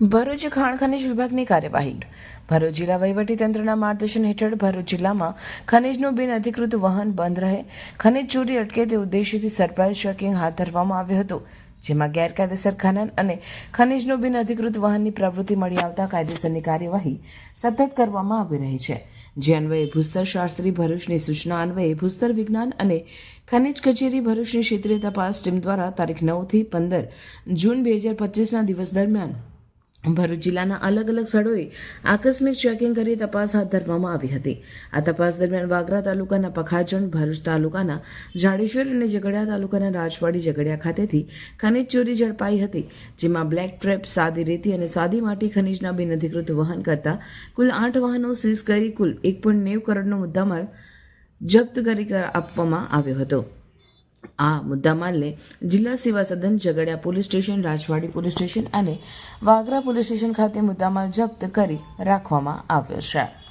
ભરૂચ ખાણ ખનિજ વિભાગની કાર્યવાહી. ભરૂચ જિલ્લા વહીવટીતંત્રના માર્ગદર્શન હેઠળ ભરૂચ જિલ્લામાં ખનિજનું બિન અધિકૃત વહન બંધ રહે. ખનિજ ચોરી અટકે તે ઉદ્દેશ્યથી સરપ્રાઇઝ ચેકિંગ હાથ ધરવામાં આવ્યું હતું, જેમાં ગેરકાયદેસર ખનન અને ખનિજનું બિન અધિકૃત વહનની પ્રવૃત્તિ મળી આવતા કાયદેસરની કાર્યવાહી સતત કરવામાં આવી રહી છે. જે અન્વયે ભૂસ્તર શાસ્ત્રી ભરૂચની સૂચના અન્વયે ભૂસ્તર વિજ્ઞાન અને ખનિજ કચેરી ભરૂચની ક્ષેત્રીય તપાસ ટીમ દ્વારા તારીખ નવથી પંદર જૂન બે હજાર પચીસના દિવસ દરમિયાન ભરૂચ જિલ્લાના અલગ અલગ સ્થળોએ આકસ્મિક ચેકિંગ કરી તપાસ હાથ ધરવામાં આવી હતી. આ તપાસ દરમિયાન વાગરા તાલુકાના પખાજણ, ભરૂચ તાલુકાના જાડેશ્વર અને ઝઘડિયા તાલુકાના રાજવાડી ઝઘડિયા ખાતેથી ખનીજ ચોરી ઝડપાઈ હતી, જેમાં બ્લેક ટ્રેપ, સાદી રેતી અને સાદી માટી ખનિજના બિનઅધિકૃત વહન કરતા કુલ આઠ વાહનો સીઝ કરી કુલ એક પોઈન્ટ નેવ કરોડનો મુદ્દામાલ જપ્ત કરી, આપવામાં આવ્યો હતો. આ મુદ્દામાલને જિલ્લા સેવા સદન Jhagadia police station, Rajwadi police station અને વાગરા પોલીસ સ્ટેશન ખાતે મુદ્દામાલ જપ્ત કરી રાખવામાં આવ્યો છે.